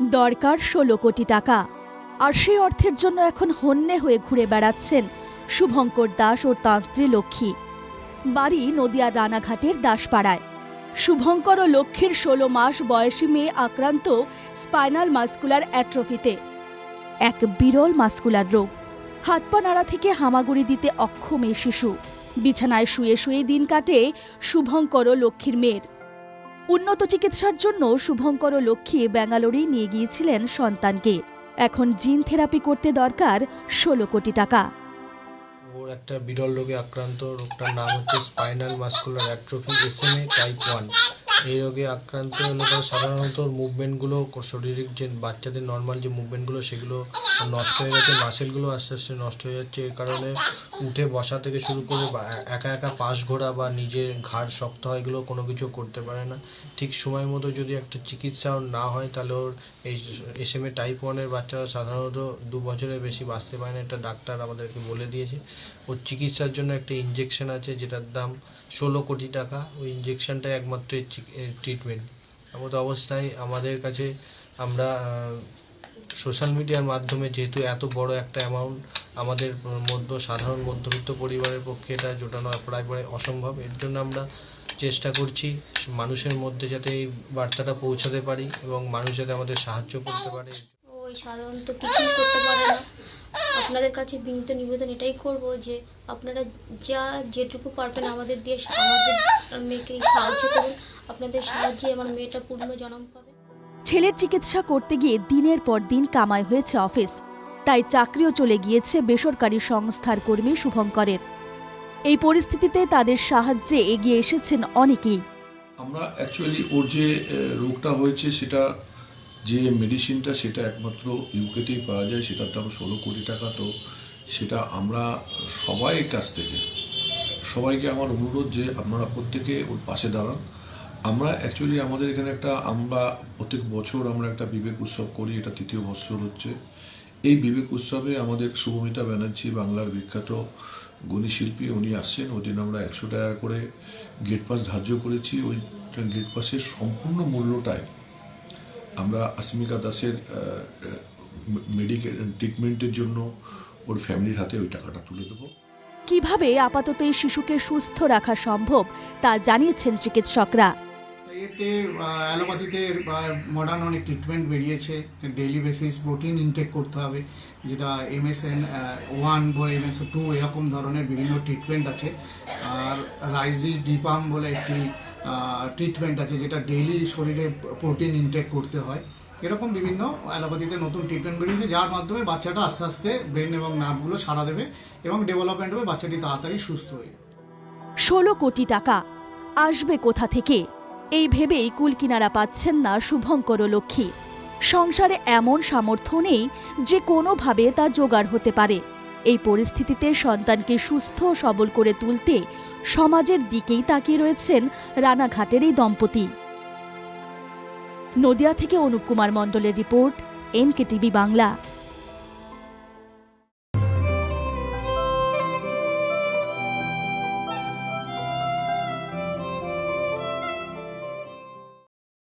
দরকার ষোলো কোটি টাকা। আর সেই অর্থের জন্য এখন হন্যে হয়ে ঘুরে বেড়াচ্ছেন শুভঙ্কর দাস ও তাঁর স্ত্রী লক্ষ্মী। বাড়ি নদিয়ার রানাঘাটের দাসপাড়ায়। শুভঙ্কর ও লক্ষ্মীর ষোলো মাস বয়সী মেয়ে আক্রান্ত স্পাইনাল মাস্কুলার অ্যাট্রফিতে। এক বিরল মাস্কুলার রোগ। হাত পা নাড়া থেকে হামাগুড়ি দিতে অক্ষম শিশু। বিছানায় শুয়ে শুয়ে দিন কাটে শুভঙ্কর ও লক্ষ্মীর মেয়ের। উন্নত চিকিৎসার জন্য শুভঙ্কর ও লক্ষ্মী ব্যাঙ্গালোরেই নিয়ে গিয়েছিলেন সন্তানকে। এখন জিন থেরাপি করতে দরকার ষোলো কোটি টাকা। ওর একটা বিরল রোগে আক্রান্ত, রোগটার নাম হচ্ছে spinal muscular atrophy SMA type one. এই রোগে আক্রান্ত হলে সাধারণত মুভমেন্টগুলো, শারীরিক যে বাচ্চাদের নর্মাল যে মুভমেন্টগুলো, সেগুলো নষ্ট হয়ে যাচ্ছে মাসেলগুলো আস্তে আস্তে নষ্ট হয়ে যাচ্ছে। এর কারণে উঠে বসা থেকে শুরু করে একা একা পাশ ঘোরা বা নিজের ঘাড় শক্ত হয়, এগুলো কোনো কিছু করতে পারে না। ঠিক সময় মতো যদি একটা চিকিৎসা না হয়, তাহলে ওর এই এস এম এ টাইপ ওয়ানের বাচ্চারা সাধারণত দু বছরের বেশি বাঁচতে পারে না। এটা ডাক্তার আমাদেরকে বলে দিয়েছে। ওর চিকিৎসার জন্য একটা ইঞ্জেকশন আছে, যেটার দাম ষোলো কোটি টাকা, ওই ইঞ্জেকশনটা একমাত্র ট্রিটমেন্ট এমতো অবস্থায় আমাদের কাছে আমরা সোশ্যাল মিডিয়ার মাধ্যমে যেহেতু এত বড় একটা অ্যামাউন্ট আমাদের মধ্য, সাধারণ মধ্যবিত্ত পরিবারের পক্ষে এটা জোটানো প্রায় প্রায় অসম্ভব। এর জন্য আমরা চেষ্টা করছি মানুষের মধ্যে যাতে এই বার্তাটা পৌঁছাতে পারি এবং মানুষ যাতে আমাদের সাহায্য করতে পারে। ওই সাধারণত কিছুই করতে পারে না। আপনাদের কাছে বিনীত নিবেদন এটাই করব যে আপনারা যা যেটুকু পারবেন আমাদের দিয়ে আমাদের মেয়েকে সাহায্য করুন। আপনাদের সাহায্যে আমার মেয়েটা পূর্ণ জন্ম পাবে। ছেলের চিকিৎসা করতে গিয়ে দিনের পর দিন কামাই হয়েছে অফিস। তাই চাকরিও চলে গিয়েছে বেসরকারি সংস্থার কর্মী শুভঙ্করের। এই পরিস্থিতিতে তাদের সাহায্যে এগিয়ে এসেছেন অনেকেই। আমরা অ্যাকচুয়ালি ওর যে রোগটা হয়েছে সেটা যে মেডিসিনটা সেটা একমাত্র ইউকেতেই পাওয়া যায়, সেটার দাম ষোলো কোটি টাকা। তো সেটা আমরা সবাই কাছ থেকে, সবাইকে আমার অনুরোধ যে আপনারা প্রত্যেকে ওর পাশে দাঁড়ান। আমরা অ্যাকচুয়ালি আমাদের এখানে একটা, আমরা প্রত্যেক বছর আমরা একটা বিবেক উৎসব করি, এটা তৃতীয় বছর হচ্ছে। এই বিবেক উৎসবে আমাদের শুভমিতা ব্যানার্জি, বাংলার বিখ্যাত গুণী শিল্পী, উনি আসছেন। ওই আমরা একশো টাকা করে গেট পাস ধার্য করেছি। ওই গেট পাসের সম্পূর্ণ মূল্যটাই আমরা আসমিকা দাসের মেডিকেল ট্রিটমেন্টের জন্য ওর ফ্যামিলির হাতে ওই টাকাটা তুলে দেবো। কীভাবে আপাতত এই শিশুকে সুস্থ রাখা সম্ভব তা জানিয়েছেন চিকিৎসকরা। এতে অ্যালোপ্যাথিতে মডার্ন অনেক ট্রিটমেন্ট বেরিয়েছে। ডেইলি বেসিস প্রোটিন ইনটেক করতে হবে যেটা এমএসএন ওয়ান বা এমএস টু এরকম ধরনের বিভিন্ন ট্রিটমেন্ট আছে। আর রাইজি ডিপাম বলে একটি ট্রিটমেন্ট আছে যেটা ডেইলি শরীরে প্রোটিন ইনটেক করতে হয়। এরকম বিভিন্ন অ্যালোপ্যাথিতে নতুন ট্রিটমেন্ট বেরিয়েছে, যার মাধ্যমে বাচ্চাটা আস্তে আস্তে ব্রেন এবং নার্ভগুলো সারা দেবে এবং ডেভেলপমেন্ট হবে, বাচ্চাটি তাড়াতাড়ি সুস্থ হয়ে ষোলো কোটি টাকা আসবে কোথা থেকে? এই ভেবেই কুলকিনারা পাচ্ছেন না শুভঙ্কর লক্ষ্মী। সংসারে এমন সামর্থ্য নেই যে কোনোভাবে তা জোগাড় হতে পারে। এই পরিস্থিতিতে সন্তানকে সুস্থ সবল করে তুলতে সমাজের দিকেই তাকিয়ে রয়েছেন রানাঘাটের এই দম্পতি। নদিয়া থেকে অনুপ কুমার মণ্ডলের রিপোর্ট, এনকেটিভি বাংলা।